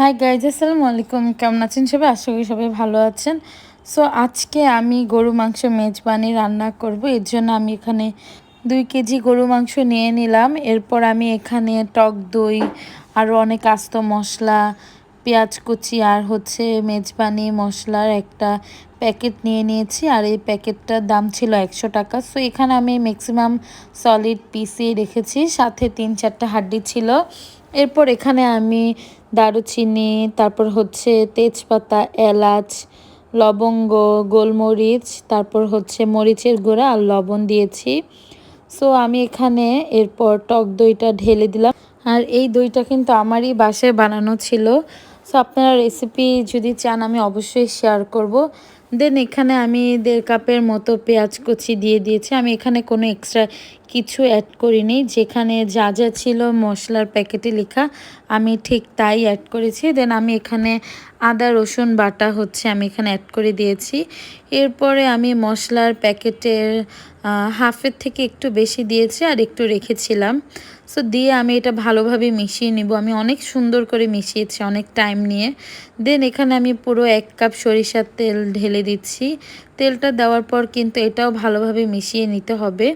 Hi guys আসসালামু আলাইকুম। কেমন আছেন সবাই? আশা করি সবাই ভালো আছেন। সো আজকে আমি গরু মাংস মেজবানি রান্না করব। এর জন্য আমি এখানে দুই কেজি গরু মাংস নিয়ে নিলাম। এরপর আমি এখানে টক দই আরও অনেক আস্ত মশলা পেঁয়াজ কুচি আর হচ্ছে মেজবানি, মশলার একটা প্যাকেট নিয়ে নিয়েছি। আর এই প্যাকেটটার দাম ছিল একশো টাকা। সো এখানে আমি ম্যাক্সিমাম সলিড পিসিয়ে রেখেছি। সাথে তিন চারটা হাড্ডি ছিল। এরপর এখানে আমি দারুচিনি, তারপর হচ্ছে তেজপাতা, এলাচ, লবঙ্গ, গোলমরিচ, তারপর হচ্ছে মরিচের গুঁড়া আর লবণ দিয়েছি। সো আমি এখানে এরপর টক দইটা ঢেলে দিলাম। আর এই দইটা কিন্তু আমারই বাসায় বানানো ছিল। সো আপনারা রেসিপি যদি চান, আমি অবশ্যই শেয়ার করব। দেন এখানে আমি দেড় কাপের মতো পেঁয়াজ কুচি দিয়ে দিয়েছি। আমি এখানে কোনো এক্সট্রা কিছু অ্যাড করিনি। যেখানে যা যা ছিল মশলার প্যাকেটে লেখা, আমি ঠিক তাই অ্যাড করেছি। দেন আমি এখানে আদা, রসুন, বাটা হচ্ছে আমি এখানে অ্যাড করে দিয়েছি। এরপরে আমি মশলার প্যাকেটের হাফের থেকে একটু বেশি দিয়েছি আর একটু রেখেছিলাম। সো দিয়ে আমি এটা ভালোভাবে মিশিয়ে নিব। আমি অনেক সুন্দর করে মিশিয়েছি অনেক টাইম নিয়ে। দেন এখানে আমি পুরো এক কাপ সরিষার তেল ঢেলে দিচ্ছি। তেলটা দেওয়ার পর কিন্তু এটাও ভালোভাবে মিশিয়ে নিতে হবে।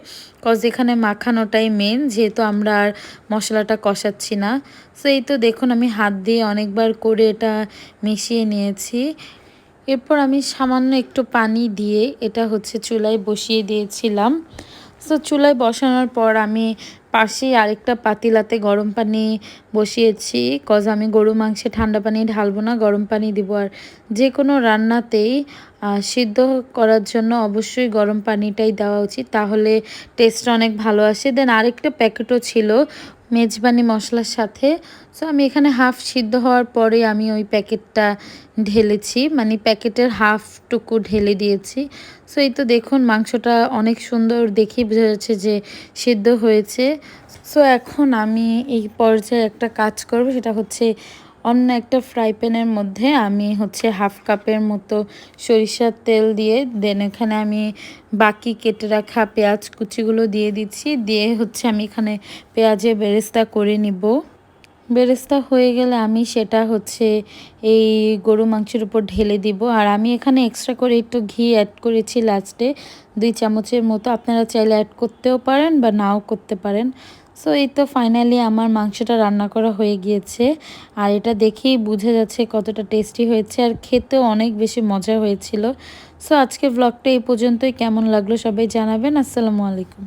কজ এখানে মাখানোটাই মেন যেহেতু আমরা আর মশলাটা কষাচ্ছি না। সো এই তো দেখুন আমি হাত দিয়ে অনেকবার করে এটা মিশিয়ে নিয়েছি। এরপর আমি সামান্য একটু পানি দিয়ে এটা হচ্ছে চুলায় বসিয়ে দিয়েছিলাম। সো চুলায় বসানোর পর আমি পাশেই আরেকটা পাতিলাতে গরম পানি বসিয়েছি। কজ আমি গরু মাংসে ঠান্ডা পানি ঢালবো না, গরম পানি দিব। আর যে কোনো রান্নাতেই সিদ্ধ করার জন্য অবশ্যই গরম পানিটাই দেওয়া উচিত, তাহলে টেস্ট অনেক ভালো আসে। দেন আরেকটা প্যাকেটও ছিল মেজবানি মশলার সাথে। সো আমি এখানে হাফ সিদ্ধ হওয়ার পরে আমি ওই প্যাকেটটা ঢেলেছি। মানে প্যাকেটের হাফটুকু ঢেলে দিয়েছি। সো এই তো দেখুন, মাংসটা অনেক সুন্দর দেখেই বোঝা যাচ্ছে যে সিদ্ধ হয়েছে। সো এখন আমি এই পর্যায়ে একটা কাজ করব, সেটা হচ্ছে অন্য একটা ফ্রাই প্যানের মধ্যে আমি হচ্ছে হাফ কাপের মতো সরিষার তেল দিয়ে দেন এখানে আমি বাকি কেটে রাখা পেঁয়াজ কুচিগুলো দিয়ে দিচ্ছি, দিয়ে হচ্ছে আমি এখানে পেঁয়াজে বেরেস্তা করে নিব। বেরেস্তা হয়ে গেলে আমি সেটা হচ্ছে এই গরু মাংসের উপর ঢেলে দিব। আর আমি এখানে এক্সট্রা করে একটু ঘি অ্যাড করেছি লাস্টে দুই চামচের মতো। আপনারা চাইলে অ্যাড করতেও পারেন বা নাও করতে পারেন। সো এই তো ফাইনালি আমার মাংসটা রান্না করা হয়ে গিয়েছে। আর এটা দেখেই বুঝে যাচ্ছে কতটা টেস্টি হয়েছে আর খেতে অনেক বেশি মজা হয়েছিল। সো আজকে ব্লগটা এই পর্যন্তই। কেমন লাগল সবাই জানাবেন। আসসালামু আলাইকুম।